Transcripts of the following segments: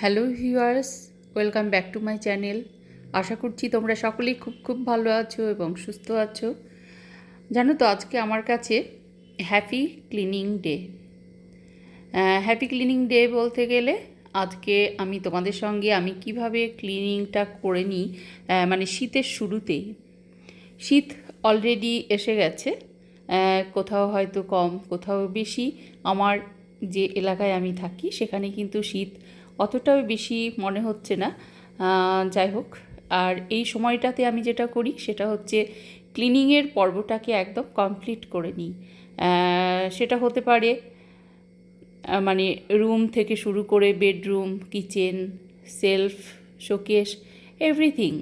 Hello viewers, welcome back to my channel. আশা করছি তোমরা সকলেই খুব খুব ভালো আছো এবং সুস্থ আছো। জানো তো, আজকে আমার কাছে happy cleaning day happy cleaning day বলতে গেলে আজকে আমি তোমাদের সঙ্গে আমি কীভাবে ক্লিনিংটা করে নিই মানে শীতের শুরুতেই। শীত অলরেডি এসে গেছে কোথাও হয়তো কম, কোথাও বেশি। আমার যে এলাকায় আমি থাকি, সেখানে কিন্তু শীত অতটাও বেশি মনে হচ্ছে না। যাই হোক, আর এই সময়টাতে আমি যেটা করি সেটা হচ্ছে ক্লিনিংয়ের পর্বটাকে একদম কমপ্লিট করে নিই। সেটা হতে পারে মানে রুম থেকে শুরু করে bedroom kitchen shelf showcase everything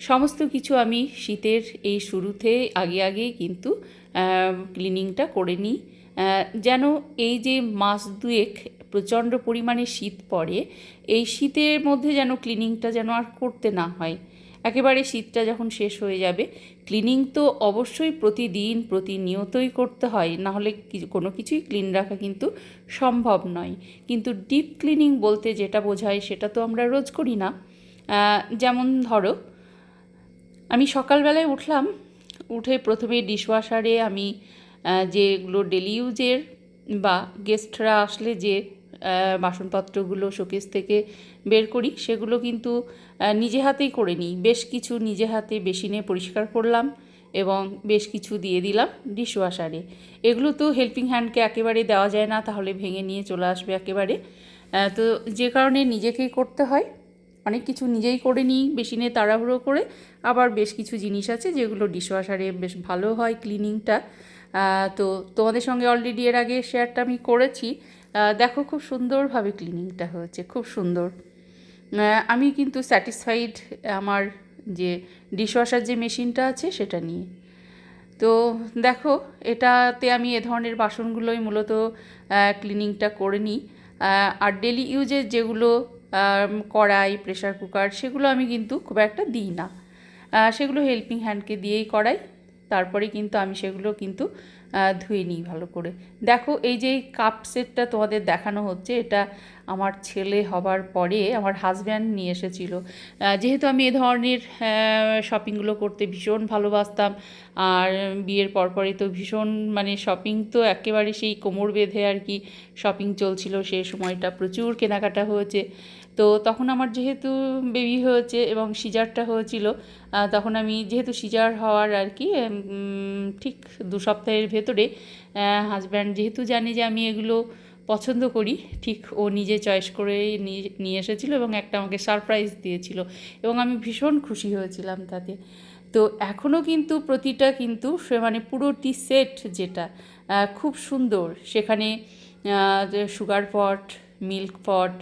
সমস্ত কিছু আমি শীতের এই শুরুতে আগে আগেই কিন্তু ক্লিনিংটা করে নিই। যেন এই যে মাস দুয়েক প্রচণ্ড পরিমাণে শীত পড়ে, এই শীতের মধ্যে যেন ক্লিনিংটা যেন আর করতে না হয়। একেবারে শীতটা যখন শেষ হয়ে যাবে ক্লিনিং তো অবশ্যই প্রতিদিন, প্রতিনিয়তই করতে হয়, না হলে কোনো কিছুই ক্লিন রাখা কিন্তু সম্ভব নয়। কিন্তু ডিপ ক্লিনিং বলতে যেটা বোঝায়, সেটা তো আমরা রোজ করি না। যেমন ধরো, আমি সকালবেলায় উঠলাম, উঠে প্রথমে ডিশওয়াশারে আমি যেগুলো ডেলি ইউজের বা গেস্টরা আসলে যে বাসনপত্রগুলো শোকেস থেকে বের করি। সেগুলো কিন্তু নিজে হাতেই করে নিই। বেশ কিছু নিজে হাতে বেসিনে পরিষ্কার করলাম এবং বেশ কিছু দিয়ে দিলাম ডিশওয়াশারে। এগুলো তো হেল্পিং হ্যান্ডকে একেবারে দেওয়া যায় না, তাহলে ভেঙে নিয়ে চলে আসবে একেবারে। তো যে কারণে নিজেকেই করতে হয়। অনেক কিছু নিজেই করে নিই, বেসিনে তাড়াহুড়ো করে। আবার বেশ কিছু জিনিস আছে যেগুলো ডিশওয়াশারে বেশ ভালো হয় ক্লিনিংটা। তো তোমাদের সঙ্গে অলরেডি এর আগে শেয়ারটা আমি করেছি। দেখো খুব সুন্দরভাবে ক্লিনিংটা হয়েছে, খুব সুন্দর। আমি কিন্তু স্যাটিসফাইড আমার যে ডিশওয়াশার যে মেশিনটা আছে সেটা নিয়ে। তো দেখো, এটাতে আমি এ ধরনের বাসনগুলোই মূলত ক্লিনিংটা করে নিই। আর ডেলি ইউজের যেগুলো কড়াই প্রেশার কুকার সেগুলো আমি কিন্তু খুব একটা দিই না। সেগুলো হেল্পিং হ্যান্ডকে দিয়েই করাই। তারপরে কিন্তু আমি সেগুলো কিন্তু ধুয়ে নিই ভালো করে। দেখো এই যে কাপ সেটটা তোমাদের দেখানো হচ্ছে এটা আমার ছেলে হবার পরে আমার হাজব্যান্ড নিয়ে এসেছিল। যেহেতু আমি এ ধরনের শপিংগুলো করতে ভীষণ ভালোবাসতাম, আর বিয়ের পরপরই তো ভীষণ মানে শপিং তো একেবারে সেই কোমর বেঁধে আর কি শপিং চলছিল, সে সময়টা প্রচুর কেনাকাটা হয়েছে। তো তখন আমার যেহেতু বেবি হয়েছে এবং সিজারটা হয়েছিল তখন আমি যেহেতু সিজার হওয়ার আর কি ঠিক দু সপ্তাহের ভেতরে হাজব্যান্ড যেহেতু জানে যে আমি এগুলো পছন্দ করি। ঠিক ও নিজে চয়েস করে নিয়ে এসেছিল এবং একটা আমাকে সারপ্রাইজ দিয়েছিল এবং আমি ভীষণ খুশি হয়েছিলাম তাতে। তো এখনও কিন্তু প্রতিটা কিন্তু সে মানে পুরোটি সেট যেটা খুব সুন্দর। সেখানে সুগার পট মিল্ক পট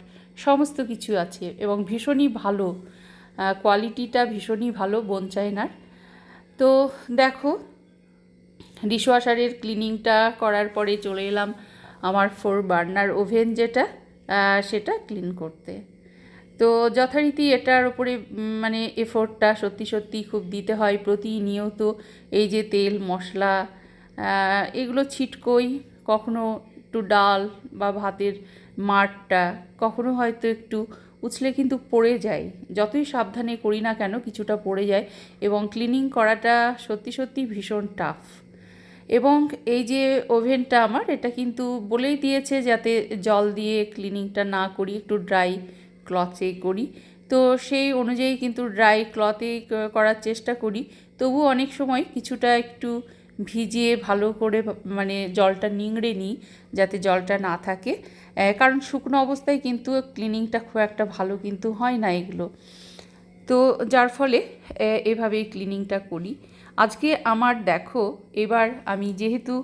সমস্ত কিছু আছে এবং ভীষণই ভালো কোয়ালিটিটা ভীষণই ভালো বোন চায়নার তো দেখো ডিশওয়াশারের ক্লিনিংটা করার পরে চলে এলাম। আমার ফোর বার্নার ওভেন যেটা সেটা ক্লিন করতে। তো যথারীতি এটার উপরে মানে এফোর্টটা সত্যি সত্যি খুব দিতে হয় প্রতিনিয়ত। এই যে তেল, মশলা এগুলো ছিটকই। কখনো একটু ডাল বা ভাতের মাঠটা কখনো হয়তো একটু উছলে কিন্তু পড়ে যায়। যতই সাবধানে করি না কেন, কিছুটা পড়ে যায়। এবং ক্লিনিং করাটা সত্যি সত্যি ভীষণ টাফ। এবং এই যে ওভেনটা আমার, এটা কিন্তু বলেই দিয়েছে যাতে জল দিয়ে ক্লিনিংটা না করি, একটু ড্রাই ক্লথে করি। তো সেই অনুযায়ী কিন্তু ড্রাই ক্লথে করার চেষ্টা করি। তবু অনেক সময় কিছুটা একটু ভিজিয়ে ভালো করে মানে জলটা নিংড়ে নিই যাতে জলটা না থাকে। কারণ শুকনো অবস্থায় কিন্তু ক্লিনিংটা খুব একটা ভালো কিন্তু হয় না এগুলো। তো যার ফলে এভাবেই ক্লিনিংটা করি। আজকে আমার দেখো, এবার আমি যেহেতু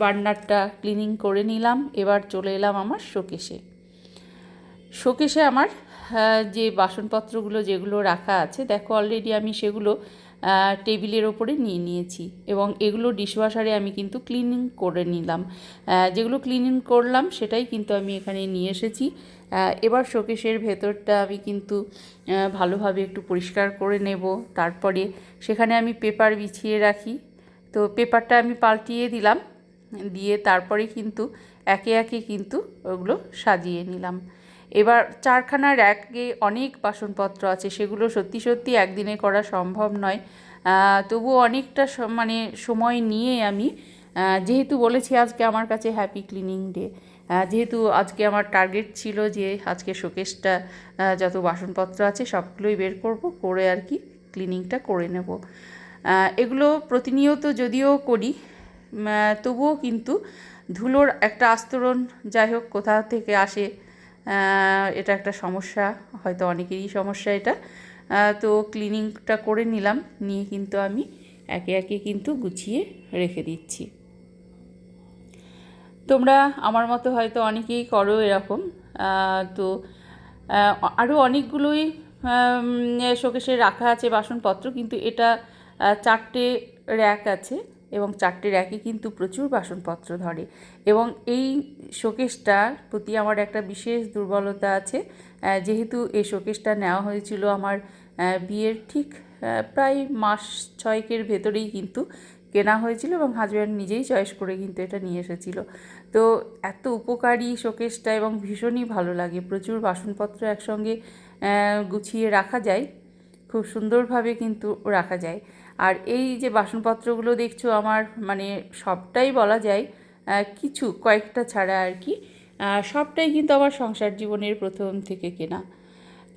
বার্নারটা ক্লিনিং করে নিলাম, এবার চলে এলাম আমার শোকেশে শোকেশে আমার যে বাসনপত্রগুলো যেগুলো রাখা আছে, দেখো অলরেডি আমি সেগুলো টেবিলের ওপরে নিয়ে নিয়েছি এবং এগুলো ডিশওয়াশারে আমি কিন্তু ক্লিনিং করে নিলাম। যেগুলো ক্লিনিং করলাম, সেটাই কিন্তু আমি এখানে নিয়ে এসেছি। এবার শোকেশের ভেতরটা আমি কিন্তু ভালোভাবে একটু পরিষ্কার করে নেব। তারপরে সেখানে আমি পেপার বিছিয়ে রাখি। তো পেপারটা আমি পাল্টিয়ে দিলাম। দিয়ে তারপরে কিন্তু একে একে কিন্তু ওগুলো সাজিয়ে নিলাম। এবার চারখানা র্যাকে অনেক বাসনপত্র আছে। সেগুলো সত্যি সত্যি একদিনে করা সম্ভব নয়। তবুও অনেকটা মানে সময় নিয়ে আমি যেহেতু বলেছি আজকে আমার কাছে হ্যাপি ক্লিনিং ডে যেহেতু আজকে আমার টার্গেট ছিল যে আজকে শোকেসটা যত বাসনপত্র আছে সবগুলোই বের করব, করে আর কি ক্লিনিংটা করে নেব। এগুলো প্রতিনিয়ত যদিও করি তবুও কিন্তু ধুলোর একটা আস্তরণ যাই হোক কোথা থেকে আসে এটা একটা সমস্যা, হয়তো অনেকেরই সমস্যা এটা। তো ক্লিনিংটা করে নিলাম, নিয়ে কিন্তু আমি একে একে কিন্তু গুছিয়ে রেখে দিচ্ছি। তোমরা আমার মতো হয়তো অনেকেই করো এরকম তো আরও অনেকগুলোই শোকেশে রাখা আছে বাসনপত্র, কিন্তু এটা চারটে র্যাক আছে এবং চারটে র্যাকে কিন্তু প্রচুর বাসনপত্র ধরে এবং এই শোকেসটার প্রতি আমার একটা বিশেষ দুর্বলতা আছে যেহেতু এই শোকেসটা নেওয়া হয়েছিল আমার বিয়ের ঠিক প্রায় মাস ছয়েকের ভেতরেই কিন্তু কেনা হয়েছিল এবং হাজব্যান্ড নিজেই চয়েস করে কিন্তু এটা নিয়ে এসেছিল। তো এত উপকারী শোকেসটা এবং ভীষণই ভালো লাগে। প্রচুর বাসনপত্র একসঙ্গে গুছিয়ে রাখা যায়। খুব সুন্দরভাবে কিন্তু রাখা যায়। আর এই যে বাসনপত্রগুলো দেখছ, আমার মানে সবটাই বলা যায় কিছু, কয়েকটা ছাড়া আর কি। সবটাই কিন্তু আমার সংসার জীবনের প্রথম থেকে কেনা।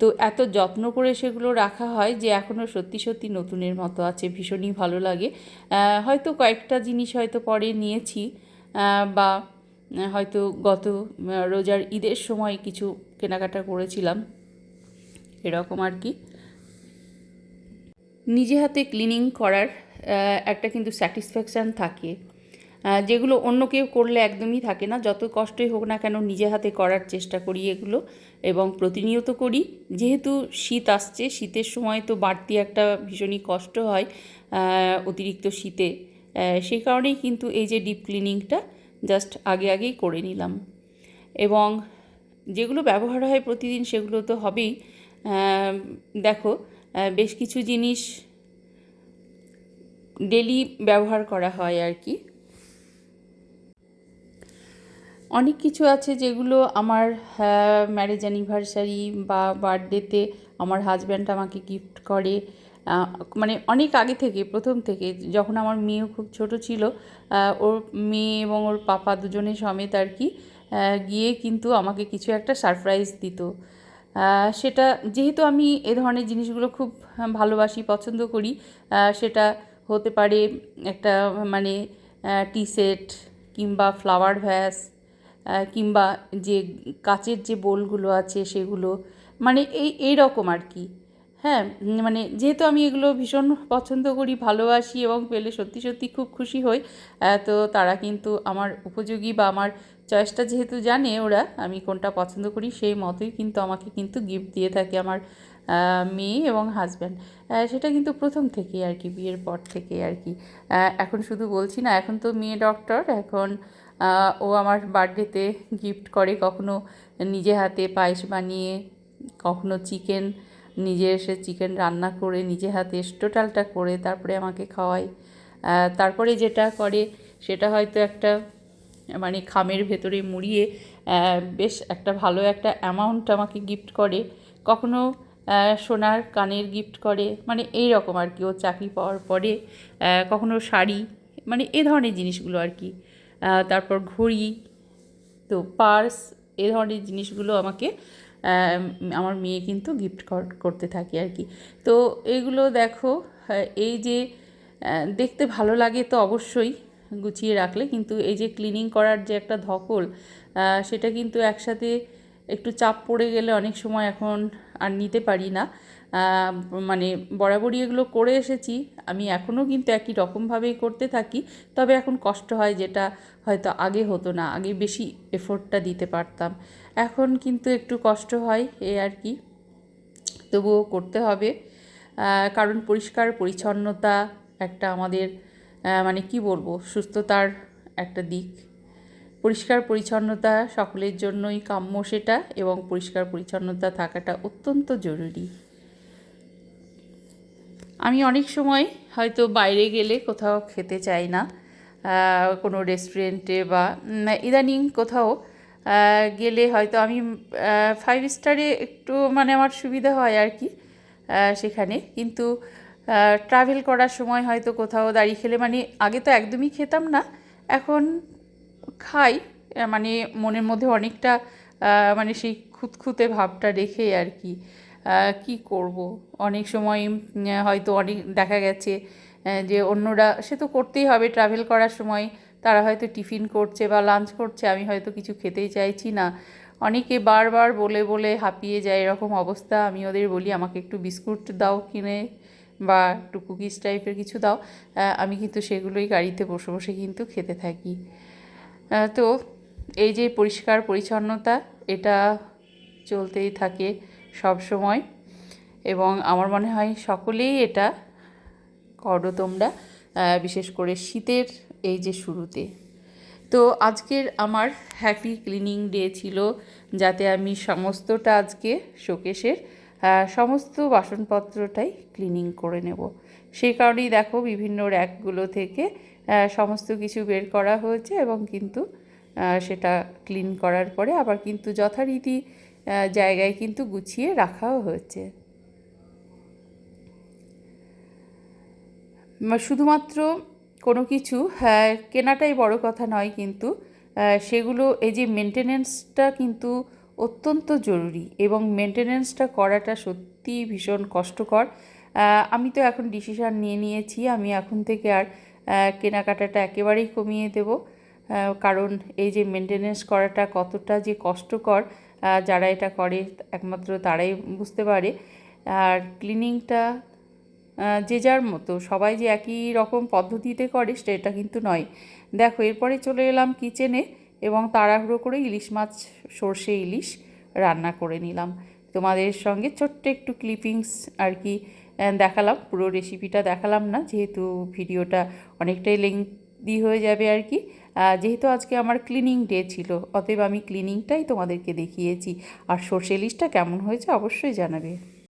তো এত যত্ন করে সেগুলো রাখা হয় যে এখনও সত্যি সত্যি নতুনের মতো আছে, ভীষণই ভালো লাগে। হয়তো কয়েকটা জিনিস হয়তো পরে নিয়েছি বা হয়তো গত রোজার ঈদের সময় কিছু কেনাকাটা করেছিলাম, এরকম আর কি। নিজে হাতে ক্লিনিং করার একটা কিন্তু স্যাটিসফ্যাকশান থাকে। যেগুলো অন্য কেউ করলে একদমই থাকে না। যত কষ্টই হোক না কেন নিজে হাতে করার চেষ্টা করি এগুলো এবং প্রতিনিয়ত করি। যেহেতু শীত আসছে, শীতের সময় তো বাড়তি একটা ভীষণই কষ্ট হয় অতিরিক্ত শীতে। সেই কারণেই কিন্তু এই যে ডিপ ক্লিনিংটা জাস্ট আগে আগেই করে নিলাম। এবং যেগুলো ব্যবহার হয় প্রতিদিন সেগুলো তো হবেই। দেখো বেশ কিছু জিনিস ডেলি ব্যবহার করা হয় আর কি। অনেক কিছু আছে যেগুলো আমার ম্যারেজ অ্যানিভার্সারি বা বার্থডেতে আমার হাজব্যান্ড আমাকে গিফট করে। মানে অনেক আগে থেকে, প্রথম থেকে, যখন আমার মেয়েও খুব ছোট ছিল ওর মেয়ে এবং ওর পাপা দুজনে সমেত আর কি গিয়ে কিন্তু আমাকে কিছু একটা সারপ্রাইজ দিত। সেটা যেহেতু আমি এ ধরনের জিনিসগুলো খুব ভালোবাসি, পছন্দ করি সেটা হতে পারে একটা মানে টি সেট কিংবা ফ্লাওয়ার ভ্যাস কিংবা যে কাচের যে বোলগুলো আছে সেগুলো মানে এই এই রকম আর কি। হ্যাঁ মানে যেহেতু আমি এগুলো ভীষণ পছন্দ করি, ভালোবাসি এবং পেলে সত্যি সত্যি খুব খুশি হই তো তারা কিন্তু আমার উপযোগী বা আমার চয়েসটা যেহেতু জানে ওরা, আমি কোনটা পছন্দ করি সেই মতোই কিন্তু আমাকে কিন্তু গিফট দিয়ে থাকে আমার মেয়ে এবং হাজব্যান্ড। সেটা কিন্তু প্রথম থেকেই আর কি, বিয়ের পর থেকে আর কি। এখন শুধু বলছি না, এখন তো মেয়ে ডক্টর, এখন ও আমার বার্থডেতে গিফট করে কখনো নিজে হাতে পায়েস বানিয়ে, কখনো চিকেন নিজে এসে চিকেন রান্না করে, নিজে হাতে টোটালটা করে তারপরে আমাকে খাওয়ায়। তারপরে যেটা করে সেটা হয়তো একটা মানে খামের ভেতরে মুড়িয়ে বেশ একটা ভালো একটা অ্যামাউন্ট আমাকে গিফট করে। কখনো সোনার কানের গিফট করে মানে এই রকম আর কি, ও চাকরি পাওয়ার পরে কখনো শাড়ি মানে এ ধরনের জিনিসগুলো আর কি। তারপর ঘড়ি, তো পার্স, এ ধরনের জিনিসগুলো আমাকে আমার মেয়ে কিন্তু গিফট করতে থাকে আর কি। তো এইগুলো দেখো এই যে দেখতে ভালো লাগে তো অবশ্যই গুছিয়ে রাখলে, কিন্তু এই যে ক্লিনিং করার যে একটা ধকল সেটা কিন্তু একসাথে একটু চাপ পড়ে গেলে অনেক সময় এখন আর নিতে পারি না। মানে বরাবরই এগুলো করে এসেছি। আমি এখনও কিন্তু একই রকমভাবেই করতে থাকি। তবে এখন কষ্ট হয় যেটা হয়তো আগে হতো না, আগে বেশি এফোর্টটা দিতে পারতাম। এখন কিন্তু একটু কষ্ট হয় এই আর কি। তবুও করতে হবে। কারণ পরিষ্কার পরিচ্ছন্নতা একটা আমাদের মানে কি বলব, সুস্থতার একটা দিক। পরিষ্কার পরিচ্ছন্নতা সকলের জন্যই কাম্য সেটা এবং পরিষ্কার পরিচ্ছন্নতা থাকাটা অত্যন্ত জরুরি। আমি অনেক সময় হয়তো বাইরে গেলে কোথাও খেতে চাই না কোনো রেস্টুরেন্টে বা ইদানিং কোথাও গেলে হয়তো আমি ফাইভ স্টারে একটু মানে আমার সুবিধা হয় আর কি সেখানে। কিন্তু ট্রাভেল করার সময় হয়তো কোথাও দাঁড়িয়ে খেলে মানে আগে তো একদমই খেতাম না, এখন খাই মানে মনের মধ্যে অনেকটা মানে সেই খুঁতখুঁতে ভাবটা রেখে আর কি। কি করব? অনেক সময় হয়তো অনেক দেখা গেছে যে অন্যরা, সে তো করতেই হবে ট্রাভেল করার সময়, তারা হয়তো টিফিন করছে বা লাঞ্চ করছে, আমি হয়তো কিছু খেতেই চাইছি না। অনেকে বারবার বলে বলে হাঁপিয়ে যায়, এরকম অবস্থা, আমি ওদের বলি, আমাকে একটু বিস্কুট দাও কিনে বা একটু কুকিজ টাইপের কিছু দাও। আমি কিন্তু সেগুলোই গাড়িতে বসে বসে কিন্তু খেতে থাকি। তো এই যে পরিষ্কার পরিচ্ছন্নতা, এটা চলতেই থাকে। সব সময়। এবং আমার মনে হয় সকলেই এটা করো তোমরা বিশেষ করে শীতের এই যে শুরুতে। তো আজকের আমার হ্যাপি ক্লিনিং ডে ছিল, যাতে আমি সমস্তটা আজকে শোকেশের সমস্ত বাসনপত্রটাই ক্লিনিং করে নেব। সেই কারণেই দেখো বিভিন্ন র্যাকগুলো থেকে সমস্ত কিছু বের করা হয়েছে এবং কিন্তু সেটা ক্লিন করার পরে আবার কিন্তু যথারীতি জায়গায় কিন্তু গুছিয়ে রাখাও হয়েছে। শুধুমাত্র কোনো কিছু হ্যাঁ, কেনাটাই বড় কথা নয় কিন্তু সেগুলো এই যে মেনটেনেন্সটা কিন্তু অত্যন্ত জরুরি এবং মেনটেনেন্সটা করাটা সত্যিই ভীষণ কষ্টকর। আমি তো এখন ডিসিশান নিয়ে নিয়েছি আমি এখন থেকে আর কেনাকাটাটা একেবারেই কমিয়ে দেব। কারণ এই যে মেনটেনেন্স করাটা কতটা যে কষ্টকর যারা এটা করে, একমাত্র তারাই বুঝতে পারে। আর ক্লিনিংটা যে যার মতো, সবাই যে একই রকম পদ্ধতিতে করে, সেটা কিন্তু নয়। দেখো, এরপরে চলে এলাম কিচেনে এবং তাড়াহুড়ো করে ইলিশ মাছ, সর্ষে ইলিশ রান্না করে নিলাম। তোমাদের সঙ্গে ছোট্ট একটু ক্লিপিংস আর কি দেখালাম। পুরো রেসিপিটা দেখালাম না, যেহেতু ভিডিওটা অনেকটাই লেংদি হয়ে যাবে আর কি। যেহেতু আজকে আমার ক্লিনিং ডে ছিল, অতএব আমি ক্লিনিংটাই তোমাদেরকে দেখিয়েছি। আর সর্ষে ইলিশটা কেমন হয়েছে অবশ্যই জানাবে।